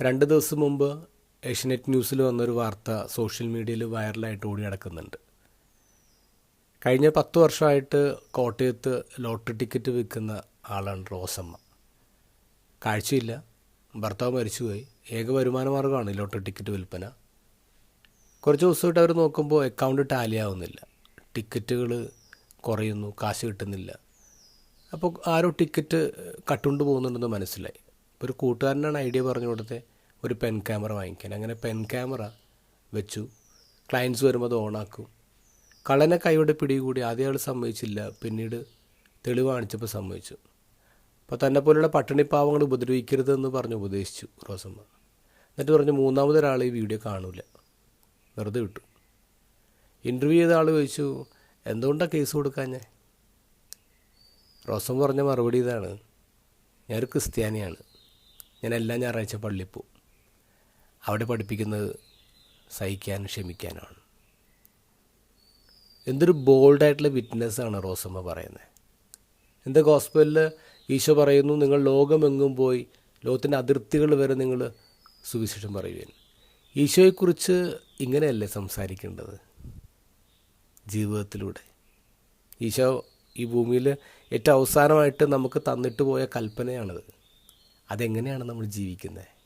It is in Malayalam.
രണ്ട് ദിവസം മുമ്പ് ഏഷ്യനെറ്റ് ന്യൂസിൽ വന്നൊരു വാർത്ത സോഷ്യൽ മീഡിയയിൽ വൈറലായിട്ട് ഓടി നടക്കുന്നുണ്ട്. കഴിഞ്ഞ പത്ത് വർഷമായിട്ട് കോട്ടയത്ത് ലോട്ടറി ടിക്കറ്റ് വിൽക്കുന്ന ആളാണ് റോസമ്മ. കാഴ്ചയില്ല. ഭർത്താവ് മരിച്ചുപോയി. ഏക വരുമാന മാർഗമാണ് ലോട്ടറി ടിക്കറ്റ് വിൽപ്പന. കുറച്ച് ദിവസമായിട്ട് അവർ നോക്കുമ്പോൾ അക്കൗണ്ട് ടാലി ആവുന്നില്ല. ടിക്കറ്റുകൾ കുറയുന്നു കാശ് കിട്ടുന്നില്ല. അപ്പോൾ ആരോ ടിക്കറ്റ് കട്ടുകൊണ്ട് പോകുന്നുണ്ടെന്ന് മനസ്സിലായി. അപ്പോൾ ഒരു കൂട്ടുകാരനാണ് ഐഡിയ പറഞ്ഞു കൊടുത്തത് ഒരു പെൻ ക്യാമറ വാങ്ങിക്കാൻ. അങ്ങനെ പെൻ ക്യാമറ വെച്ചു. ക്ലയൻസ് വരുമ്പോൾ അത് ഓണാക്കും കള്ളനെ കൈയോടെ പിടികൂടി ആദ്യം അയാൾ സമ്മതിച്ചില്ല പിന്നീട് തെളിവ് കാണിച്ചപ്പോൾ സമ്മതിച്ചു. അപ്പോൾ തന്നെ പോലെയുള്ള പട്ടിണിപ്പാവങ്ങൾ ഉപദ്രവിക്കരുതെന്ന് പറഞ്ഞ് ഉപദേശിച്ചു റോസമ്മ. എന്നിട്ട് പറഞ്ഞു മൂന്നാമതൊരാൾ ഈ വീഡിയോ കാണൂല. വെറുതെ വിട്ടു. ഇന്റർവ്യൂ ചെയ്ത ആൾ ചോദിച്ചു എന്തുകൊണ്ടാണ് കേസ് കൊടുക്കാൻ ഞാൻ റോസം പറഞ്ഞ മറുപടി ഇതാണ് ഞാനൊരു ക്രിസ്ത്യാനിയാണ്. ഞാൻ എല്ലാ ഞായറാഴ്ച പള്ളിയിൽ പോവും അവിടെ പഠിപ്പിക്കുന്നത് സഹിക്കാനും ക്ഷമിക്കാനുമാണ്. എന്തൊരു ബോൾഡായിട്ടുള്ള വിറ്റ്നസ്സാണ് റോസമ്മ പറയുന്നത് എന്താ ഗോസ്പലിൽ ഈശോ പറയുന്നു നിങ്ങൾ ലോകമെങ്ങും പോയി ലോകത്തിന്റെ അതിർത്തികൾ വരെ നിങ്ങൾ സുവിശേഷം പറയുകയാണ് ഈശോയെക്കുറിച്ച് ഇങ്ങനെയല്ലേ സംസാരിക്കേണ്ടത്? ജീവിതത്തിലൂടെ. ഈശോ ഈ ഭൂമിയിൽ ഏറ്റവും അവസാനമായിട്ട് നമുക്ക് തന്നിട്ട് പോയ കൽപ്പനയാണത്. അതെങ്ങനെയാണ് നമ്മൾ ജീവിക്കുന്നത്?